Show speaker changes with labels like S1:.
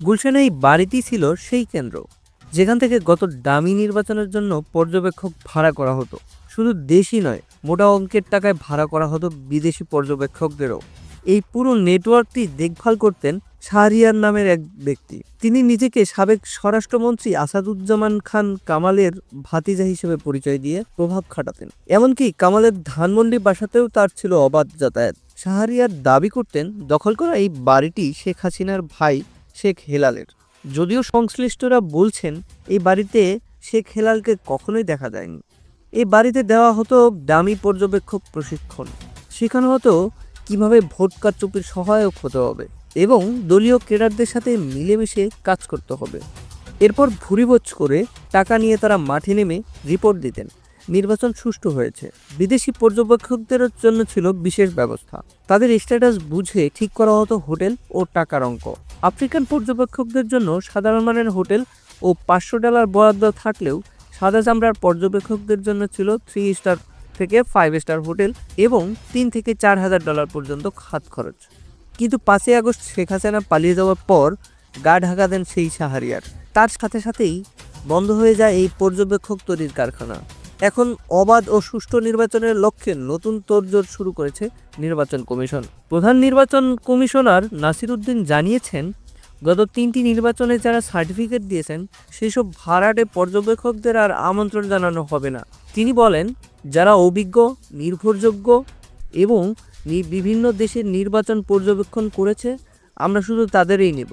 S1: গুলশানে এই বাড়িটি ছিল সেই কেন্দ্র, যেখান থেকে গত ডামি নির্বাচনের জন্য পর্যবেক্ষক ভাড়া করা হতো। শুধু দেশি নয়, মোটা অঙ্কের টাকায় ভাড়া করা হতো বিদেশি পর্যবেক্ষকদেরও। এই পুরো নেটওয়ার্কটি দেখভাল করতেন শাহরিয়ার নামের এক ব্যক্তি। তিনি নিজেকে সাবেক স্বরাষ্ট্রমন্ত্রী আসাদুজ্জামান খান কামালের ভাতিজা হিসেবে পরিচয় দিয়ে প্রভাব খাটাতেন। এমনকি কামালের ধানমন্ডি বাসাতেও তার ছিল অবাধ যাতায়াত। শাহরিয়ার দাবি করতেন, দখল করা এই বাড়িটি শেখ হাসিনার ভাই শেখ হেলালের। যদিও সংশ্লিষ্টরা বলছেন, এই বাড়িতে শেখ হেলালকে কখনোই দেখা যায়নি। এই বাড়িতে দেওয়া হতো দামি পর্যবেক্ষক প্রশিক্ষণ। শেখানো হতো কীভাবে ভোট কারচুপির সহায়ক হতে হবে এবং দলীয় ক্যাডারদের সাথে মিলেমিশে কাজ করতে হবে। এরপর ভুরিভোজ করে টাকা নিয়ে তারা মাঠে নেমে রিপোর্ট দিতেন। নির্বাচন সুষ্ঠু হয়েছে। বিদেশি পর্যবেক্ষকদের জন্য ছিল বিশেষ ব্যবস্থা। তাদের স্ট্যাটাস বুঝে ঠিক করা হতো হোটেল ও টাকার অঙ্ক। আফ্রিকান পর্যবেক্ষকদের জন্য সাধারণ মানের হোটেল ও পাঁচশো ডলার বরাদ্দ থাকলেও সাদা চামড়ার পর্যবেক্ষকদের জন্য ছিল থ্রি স্টার থেকে ফাইভ স্টার হোটেল এবং তিন থেকে চার হাজার ডলার পর্যন্ত খাত খরচ। কিন্তু পাঁচই আগস্ট শেখ হাসিনা পালিয়ে যাওয়ার পর গা ঢাকা দেন সেই সাহারিয়ার তার সাথে সাথেই বন্ধ হয়ে যায় এই পর্যবেক্ষক তৈরির কারখানা। এখন অবাধ ও সুষ্ঠু নির্বাচনের লক্ষ্যে নতুন তোড়জোড় শুরু করেছে নির্বাচন কমিশন। প্রধান নির্বাচন কমিশনার নাসিরুদ্দিন জানিয়েছেন, গত তিনটি নির্বাচনে যারা সার্টিফিকেট দিয়েছেন, সেসব ভাড়াটে পর্যবেক্ষকদের আর আমন্ত্রণ জানানো হবে না। তিনি বলেন, যারা অভিজ্ঞ, নির্ভরযোগ্য এবং বিভিন্ন দেশের নির্বাচন পর্যবেক্ষণ করেছে, আমরা শুধু তাদেরই নেব।